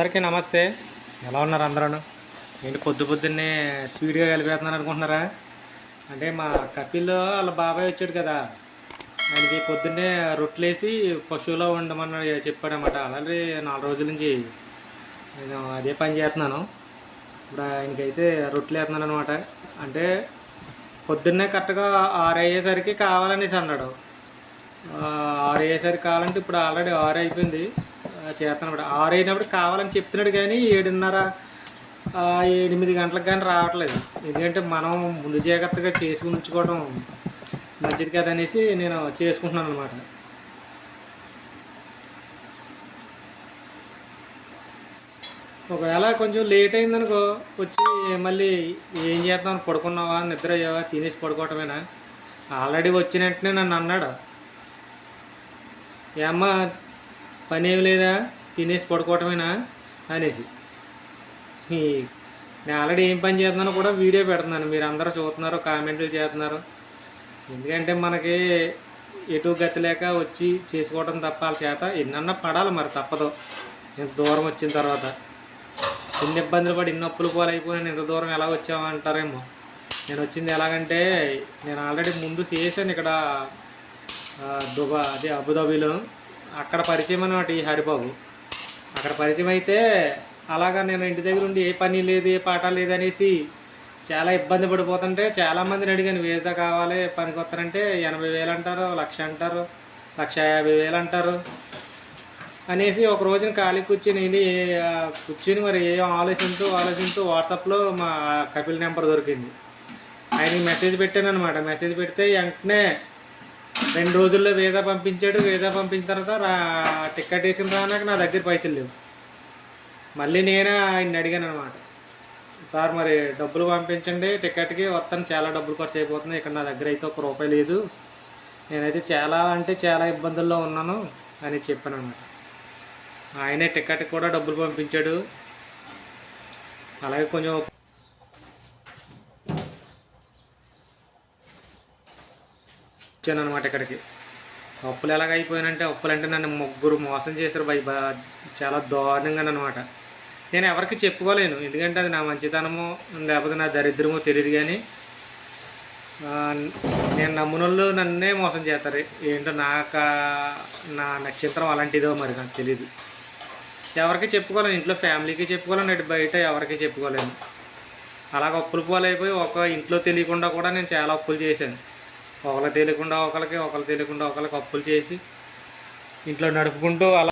అందరికీ నమస్తే. ఎలా ఉన్నారు అందరూ? నేను పొద్దు పొద్దున్నే స్పీడ్గా వెళ్ళిపోతున్నాను అనుకుంటున్నారా? అంటే మా కపిల్ వాళ్ళ బాబాయ్ వచ్చాడు కదా. ఆయనకి పొద్దున్నే రొట్టెలేసి పశువులో ఉండమని చెప్పాడనమాట. అలాగే నాలుగు రోజుల నుంచి నేను అదే పని చేస్తున్నాను. ఇప్పుడు ఆయనకైతే రొట్టెలు వేస్తున్నాను అనమాట. అంటే పొద్దున్నే కరెక్ట్గా ఆరు అయ్యేసరికి కావాలనేసి అన్నాడు. ఆరు అయ్యేసరికి కావాలంటే ఇప్పుడు ఆల్రెడీ ఆరు అయిపోయింది. చేస్తున్నాడు ఆరు అయినప్పుడు కావాలని చెప్తున్నాడు కానీ ఏడున్నర ఎనిమిది గంటలకు కానీ రావట్లేదు. ఎందుకంటే మనం ముందు జాగ్రత్తగా చేసుకుని ఉంచుకోవడం మంచిది కదా అనేసి నేను చేసుకుంటున్నాను అనమాట ఒకవేళ కొంచెం లేట్ అయిందనుకో వచ్చి మళ్ళీ ఏం చేద్దాం పడుకున్నావా నిద్ర అయ్యావా తినేసి పడుకోవటమేనా? ఆల్రెడీ వచ్చిన వెంటనే నన్ను అన్నాడు. ఏమ్మా పని ఏమి లేదా? తినేసి పడుకోవటమేనా? అనేసి. నేను ఆల్రెడీ ఏం పని చేస్తున్నానో కూడా వీడియో పెడుతున్నాను. మీరు అందరూ చూస్తున్నారు కామెంట్లు చేస్తున్నారు. ఎందుకంటే మనకి ఎటు గతి లేక వచ్చి చేసుకోవడం తప్పాలి చేత ఎన్నన్నా పడాలి మరి తప్పదు. ఇంత దూరం వచ్చిన తర్వాత. ఎన్ని ఇబ్బందులు పడి ఇన్ని అప్పులు పోలైపోయి ఇంత దూరం ఎలా వచ్చావు అంటారేమో. నేను వచ్చింది ఎలాగంటే నేను ఆల్రెడీ ముందు చేశాను ఇక్కడ దుబా అదే అబుదాబీలో. అక్కడ పరిచయం అనమాట ఈ హరిబాబు. అక్కడ పరిచయం అయితే అలాగా నేను ఇంటి దగ్గర ఉండి ఏ పని లేదు ఏ పాట లేదు అనేసి చాలా ఇబ్బంది పడిపోతుంటే చాలామందిని అడిగాను వీసా కావాలి పనికి వస్తారంటే ఎనభై వేలు అంటారు లక్ష అంటారు లక్ష యాభై వేలు అంటారు. అనేసి ఒక రోజున ఖాళీ కూర్చొని ఇది, కూర్చొని మరి ఏం ఆలోచిస్తూ ఆలోచిస్తూ వాట్సాప్లో మా కపిల్ నెంబర్ దొరికింది. ఆయనకి మెసేజ్ పెట్టాను అనమాట మెసేజ్ పెడితే వెంటనే రెండు రోజుల్లో వీసా పంపించాడు వీసా పంపించిన తర్వాత రా టికెట్ వేసుకుని రానాక నా దగ్గర పైసలు లేవు. మళ్ళీ నేనే ఆయన అడిగాను అనమాట సార్ మరి డబ్బులు పంపించండి టికెట్కి వస్తాను చాలా డబ్బులు ఖర్చు అయిపోతుంది ఇక్కడ నా దగ్గర అయితే ఒక రూపాయి లేదు. నేనైతే చాలా అంటే చాలా ఇబ్బందుల్లో ఉన్నాను అని చెప్పాను అనమాట ఆయనే టికెట్ కూడా డబ్బులు పంపించాడు. అలాగే కొంచెం వచ్చాను అనమాట ఇక్కడికి. అప్పులు ఎలాగ అయిపోయానంటే అప్పులు అంటే నన్ను ముగ్గురు మోసం చేశారు బై బా- చాలా దారుణంగా అనమాట నేను ఎవరికి చెప్పుకోలేను. ఎందుకంటే అది నా మంచితనమో లేకపోతే నా దరిద్రమో తెలియదు కానీ నేను నమ్మునోళ్ళు నన్నే మోసం చేస్తారు. ఏంటో నాకు నా నక్షత్రం అలాంటిదో మరి నాకు తెలియదు ఎవరికి చెప్పుకోలేను. ఇంట్లో ఫ్యామిలీకి చెప్పుకోలేను. ఇటు బయట ఎవరికి చెప్పుకోలేను. అలాగ అప్పులు పోలైపోయి ఒక ఇంట్లో తెలియకుండా కూడా నేను చాలా అప్పులు చేశాను. ఒకరికి తెలియకుండా ఒకరికి ఒకరు తెలియకుండా ఒకరికి అప్పులు చేసి ఇంట్లో నడుపుకుంటూ అలా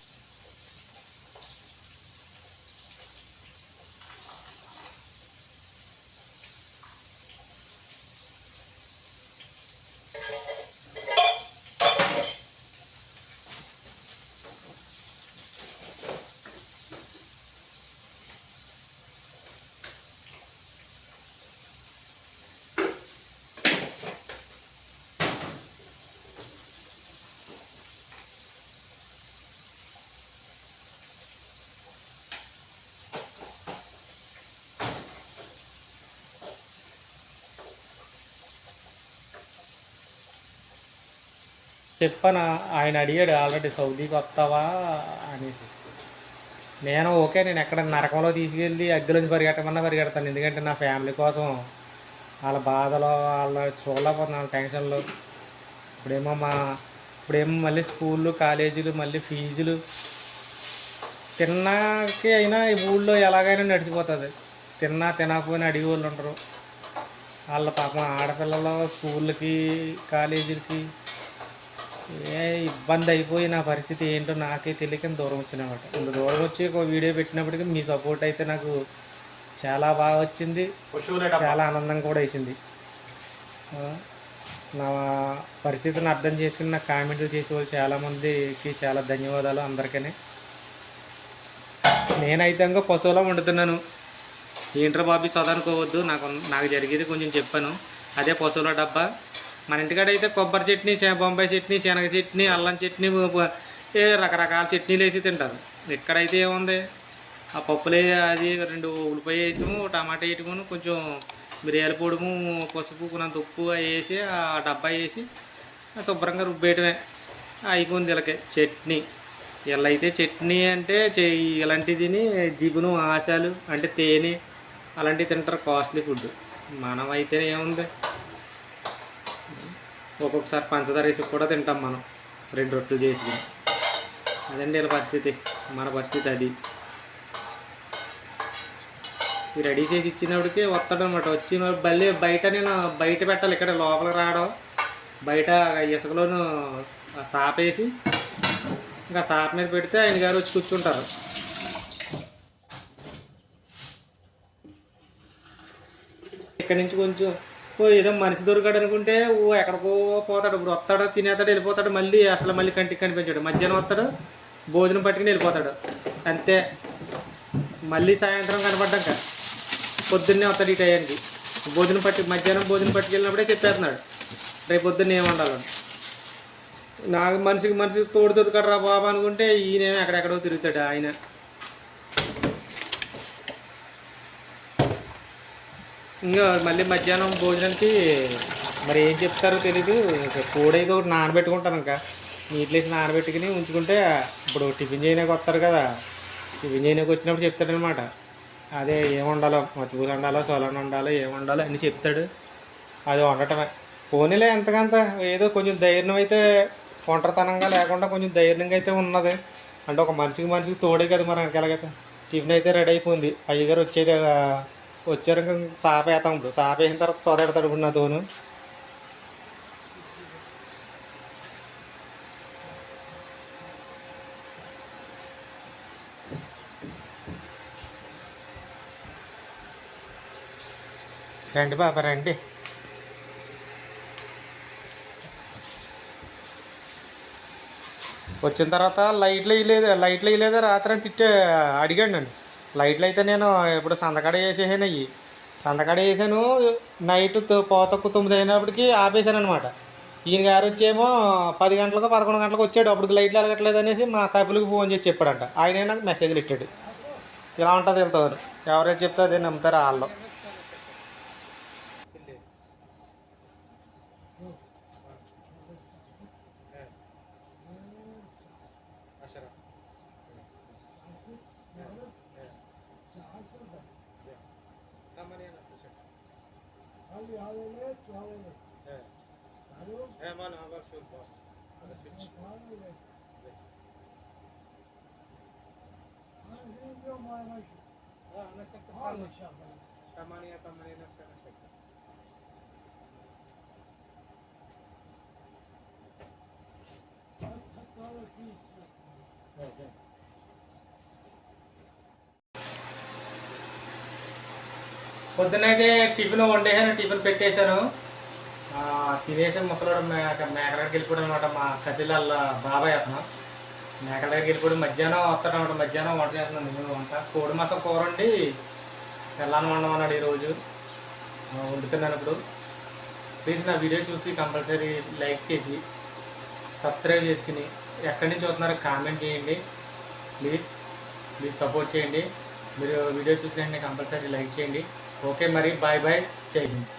చెప్పాను ఆయన అడిగాడు ఆల్రెడీ సౌదీకి వస్తావా అనేసి. నేను ఓకే నేను ఎక్కడ నరకంలో తీసుకెళ్ళి అగ్గిలోంచి పరిగెట్టమన్నా పరిగెడతాను. ఎందుకంటే నా ఫ్యామిలీ కోసం వాళ్ళ బాధలో వాళ్ళ చూడలేకపోతున్నా వాళ్ళ టెన్షన్లో. ఇప్పుడేమో మా ఇప్పుడేమో మళ్ళీ స్కూళ్ళు కాలేజీలు మళ్ళీ ఫీజులు. తిన్నాకి అయినా ఈ ఊళ్ళో ఎలాగైనా నడిచిపోతుంది. తిన్నా తినకపోయినా అడిగి వాళ్ళు ఉంటారు వాళ్ళ పాపం ఆడపిల్లలు స్కూళ్ళకి కాలేజీలకి ఏ ఇబ్బంది అయిపోయి నా పరిస్థితి ఏంటో నాకే తెలియక దూరం వచ్చినమాట ఇంత దూరం వచ్చి ఒక వీడియో పెట్టినప్పటికీ మీ సపోర్ట్ అయితే నాకు చాలా బాగా వచ్చింది. చాలా ఆనందం కూడా వేసింది. నా పరిస్థితిని అర్థం చేసుకుని నాకు కామెంట్లు చేసే వాళ్ళు చాలామందికి చాలా ధన్యవాదాలు అందరికీ నేనైతే ఇంకా పశువులో వండుతున్నాను. ఏంట్రా బాబీ సోదనుకోవద్దు. నాకు నాకు జరిగేది కొంచెం చెప్పాను. అదే పశువుల డబ్బా. మన ఇంటికాడ అయితే కొబ్బరి చట్నీ బొంబాయి చట్నీ శనగ చట్నీ అల్లం చట్నీ ఏ రకరకాల చట్నీలు వేసి తింటారు. ఇక్కడైతే ఏముంది? ఆ పప్పులే అది రెండు ఉల్లిపాయ వేయటము టమాటా వేయటము కొంచెం మిరియాల పొడుము పసుపు కొంత ఉప్పు అవి వేసి ఆ డబ్బా వేసి శుభ్రంగా రుబ్బేయటమే. అయిపోయింది వీళ్ళకి చట్నీ. వీళ్ళైతే చట్నీ అంటే చే- ఇలాంటిది తిని జిగును ఆశాలు అంటే తేనె అలాంటివి తింటారు కాస్ట్లీ ఫుడ్ మనం అయితే ఏముంది? ఒక్కొక్కసారి పంచదార వేసి కూడా తింటాం మనం. రెండు రొట్టెలు చేసుకుని అదండి వీళ్ళ పరిస్థితి. మన పరిస్థితి అది. రెడీ చేసి ఇచ్చినప్పటికి వస్తాడు అనమాట వచ్చి మళ్ళీ బయట నేను బయట పెట్టాలి. ఇక్కడ లోపల రావడం. బయట ఇసుకలోను సాపేసి ఇంకా సాప మీద పెడితే ఆయన గారు వచ్చి కూర్చుంటారు. ఇక్కడి నుంచి కొంచెం ఏదో మనిషి దొరికాడు అనుకుంటే ఓ ఎక్కడికో పోతాడు ఇప్పుడు వస్తాడు తినేస్తాడు వెళ్ళిపోతాడు మళ్ళీ అసలు మళ్ళీ కంటికి కనిపించాడు. మధ్యాహ్నం వస్తాడు భోజనం పట్టుకుని వెళ్ళిపోతాడు. అంతే. మళ్ళీ సాయంత్రం కనపడ్డాక పొద్దున్నే వస్తాడు ఈ టయానికి భోజనం పట్టి మధ్యాహ్నం భోజనం పట్టుకెళ్ళినప్పుడే చెప్పేస్తున్నాడు. రేపు పొద్దున్న ఏం వండాలని. నాకు మనిషికి మనిషికి తోడు దొరకడు రా బాబా అనుకుంటే ఈయన ఎక్కడెక్కడో తిరుగుతాడు ఆయన. ఇంకా మళ్ళీ మధ్యాహ్నం భోజనానికి మరి ఏం చెప్తారో తెలీదు. ఇంకా కూడైతే ఒకటి నానబెట్టుకుంటాను ఇంకా. నీట్లేసి వేసి నానబెట్టుకుని ఉంచుకుంటే ఇప్పుడు టిఫిన్ చేయడానికి వస్తారు కదా. టిఫిన్ చేయడానికి వచ్చినప్పుడు చెప్తాడనమాట. అదే ఏం వండాలో మచ్చిపూస వండాలో సోలన వండాలో ఏం వండాలో అని చెప్తాడు. అది వండటమే. పోనీలే ఎంతకంత ఏదో కొంచెం ధైర్యం అయితే ఒంటరితనంగా లేకుండా కొంచెం ధైర్యంగా అయితే ఉన్నది. అంటే ఒక మనిషికి మనిషికి తోడే కదా మరి వెనకాలగైతే టిఫిన్ అయితే రెడీ అయిపోయింది. అయ్యగారు వచ్చే వచ్చారు ఇంకా ఇప్పుడు సాపేసిన తర్వాత సోదెడతాడు ఇప్పుడు నాతోను రండి బాబా రండి వచ్చిన తర్వాత లైట్లు వేయలేదు లైట్లు వేయలేదు రాత్రి అని తిట్టే అడిగాడు నన్ను లైట్లు అయితే నేను ఇప్పుడు సందకాడ వేసేసాను అయ్యి. సందకాడ వేసాను నైట్ పోతకు తొమ్మిది అయినప్పటికీ ఆపేసాను అనమాట ఈయన గారు వచ్చేమో పది గంటలకు పదకొండు గంటలకు వచ్చాడు. అప్పుడు లైట్లు వెలగట్లేదు అనేసి మా కపులకి ఫోన్ చేసి చెప్పాడంట. ఆయన నాకు మెసేజ్లు ఇట్టాడు. ఇలా ఉంటుంది వెళ్తారు. ఎవరైతే చెప్తే అదే నమ్ముతారు వాళ్ళు Hadi halelet, halelet. Evet. Alo? He mal ha bak şöyle bak. Hadi switch. Ben bilmiyorum maymaşı. Ha anlaştık. Ha anlaştık. Tamaniye tamaniye nasıl anlaştık? Evet, evet. పొద్దునైతే టిఫిన్ వండేసాను టిఫిన్ పెట్టేశాను. తినేసి ముసలాడు మేక మేకల దగ్గరికి వెళ్ళిపోయాడు అనమాట మా కపిల బాబాయ్ అతను. మేకల దగ్గరికి వెళ్ళిపోయి మధ్యాహ్నం వస్తాడు అనమాట మధ్యాహ్నం వంట చేస్తున్నాను నేను వంట. కోడి మాసం కూర వండి తెల్లాన్ని వండమన్నాడు ఈరోజు. వండుతున్నాను ఇప్పుడు. ప్లీజ్ నా వీడియో చూసి కంపల్సరీ లైక్ చేసి సబ్స్క్రైబ్ చేసుకుని ఎక్కడి నుంచి చూస్తున్నారో కామెంట్ చేయండి. ప్లీజ్ ప్లీజ్ సపోర్ట్ చేయండి. మీరు వీడియో చూసిన కంపల్సరీ లైక్ చేయండి. ఓకే మరి బాయ్ బాయ్ జై హింద్